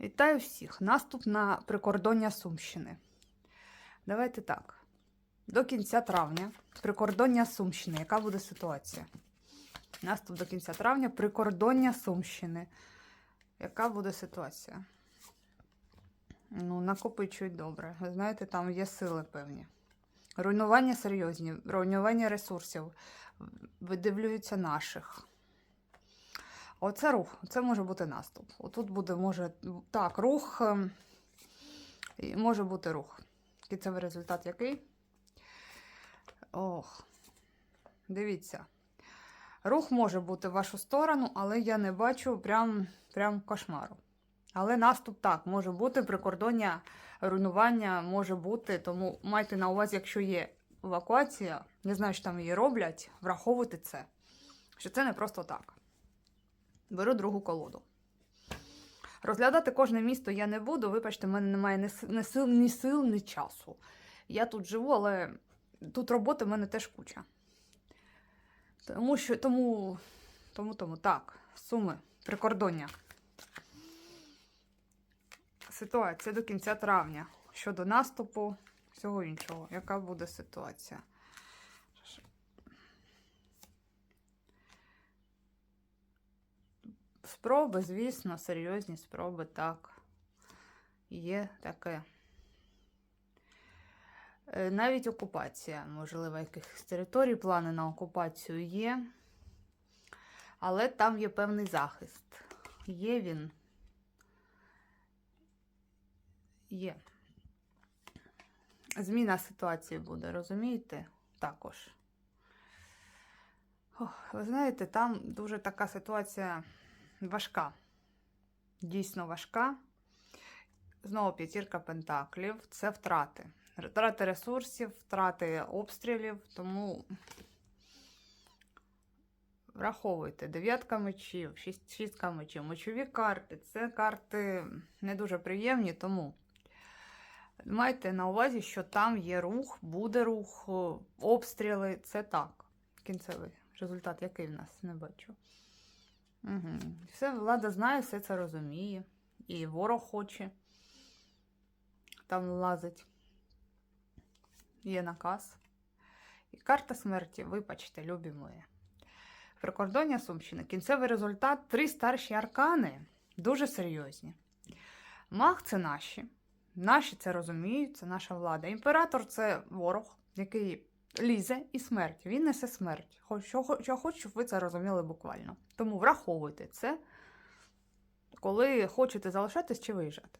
Вітаю всіх! Наступ на прикордоння Сумщини. Давайте так. До кінця травня прикордоння Сумщини. Яка буде ситуація? Наступ до кінця травня прикордоння Сумщини. Яка буде ситуація? Ну, накопичують добре. Ви знаєте, там є сили певні. Руйнування серйозні, руйнування ресурсів, видивлюються наших. Оце рух, це може бути наступ. Отут буде, може, так, рух, ем, може бути рух. Кінцевий результат який? Ох, дивіться. Рух може бути в вашу сторону, але я не бачу прям, прям кошмару. Але наступ так, може бути, прикордоння, руйнування може бути, тому майте на увазі, якщо є евакуація, не знаю, що там її роблять, враховуйте це. Що це не просто так. Беру другу колоду. Розглядати кожне місто я не буду. Вибачте, в мене немає ні сил, ні сил, ні часу. Я тут живу, але тут роботи в мене теж куча. Тому що тому, тому, тому, так, суми, прикордоння. Ситуація до кінця травня. Щодо наступу, всього іншого. Яка буде ситуація? Спроби, звісно, серйозні спроби, так. Є таке. Е, Навіть окупація, можливо, якихось територій, плани на окупацію є. Але там є певний захист. Є він. Є. Зміна ситуації буде, розумієте? Також. Ох, ви знаєте, там дуже така ситуація важка. Дійсно важка. Знову п'ятірка пентаклів це втрати. Втрати ресурсів, втрати обстрілів, тому враховуйте. Дев'ятка мечів, шістка мечів, мечові карти. Це карти не дуже приємні, тому майте на увазі, що там є рух, буде рух, обстріли. Це так. Кінцевий результат, який в нас не бачу. Угу. Все, влада знає, все це розуміє. І ворог хоче. Там лазить. Є наказ. І карта смерті, вибачте, любі мої. Прикордоння Сумщини. Кінцевий результат три старші аркани. Дуже серйозні. Маг це наші. Наші це розуміють, це наша влада. Імператор це ворог, який лізе і смерть. Він несе смерть. Що, я хочу, щоб ви це розуміли буквально. Тому враховуйте це, коли хочете залишатись чи виїжджати.